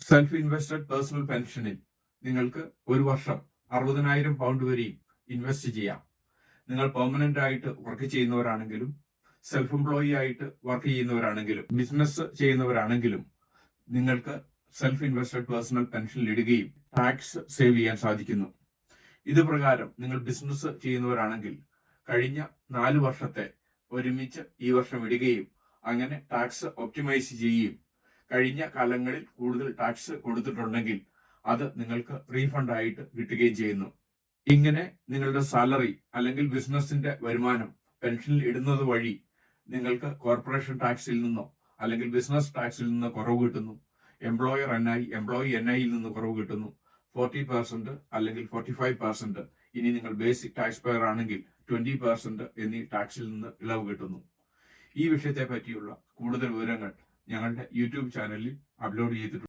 Self invested personal പെൻഷനിൽ നിങ്ങൾക്ക് ഒരു വർഷം അറുപതിനായിരം പൗണ്ട് വരെയും ഇൻവെസ്റ്റ് ചെയ്യാം. നിങ്ങൾ പെർമനന്റ് ആയിട്ട് വർക്ക് ചെയ്യുന്നവരാണെങ്കിലും സെൽഫ് എംപ്ലോയി ആയിട്ട് വർക്ക് ചെയ്യുന്നവരാണെങ്കിലും ബിസിനസ് ചെയ്യുന്നവരാണെങ്കിലും നിങ്ങൾക്ക് സെൽഫ് ഇൻവെസ്റ്റഡ് പേഴ്സണൽ പെൻഷനിൽ ഇടുകയും ടാക്സ് സേവ് ചെയ്യാൻ സാധിക്കുന്നു. ഇത് പ്രകാരം നിങ്ങൾ ബിസിനസ് ചെയ്യുന്നവരാണെങ്കിൽ കഴിഞ്ഞ നാല് വർഷത്തെ ഒരുമിച്ച് ഈ വർഷം ഇടുകയും അങ്ങനെ ടാക്സ് ഒപ്റ്റിമൈസ് ചെയ്യുകയും കഴിഞ്ഞ കാലങ്ങളിൽ കൂടുതൽ ടാക്സ് കൊടുത്തിട്ടുണ്ടെങ്കിൽ അത് നിങ്ങൾക്ക് റീഫണ്ട് ആയിട്ട് കിട്ടുകയും ചെയ്യുന്നു. ഇങ്ങനെ നിങ്ങളുടെ സാലറി അല്ലെങ്കിൽ ബിസിനസിന്റെ വരുമാനം പെൻഷനിൽ ഇടുന്നത് വഴി നിങ്ങൾക്ക് കോർപ്പറേഷൻ ടാക്സിൽ നിന്നോ അല്ലെങ്കിൽ ബിസിനസ് ടാക്സിൽ നിന്ന് കുറവ് കിട്ടുന്നു. Employer N I employee N ഐയിൽ നിന്ന് കുറവ് കിട്ടുന്നു. ഫോർട്ടി പെർസെന്റ് അല്ലെങ്കിൽ ഫോർട്ടി ഫൈവ് പെർസെന്റ് ഇനി നിങ്ങൾ ബേസിക് ടാക്സ് പെയർ ആണെങ്കിൽ ട്വന്റി പെർസെന്റ് എന്നീ ടാക്സിൽ നിന്ന് ഇളവ് കിട്ടുന്നു. ഈ വിഷയത്തെ പറ്റിയുള്ള കൂടുതൽ വിവരങ്ങൾ ഞങ്ങളുടെ യൂട്യൂബ് ചാനലിൽ അപ്ലോഡ് ചെയ്തിട്ടുണ്ട്.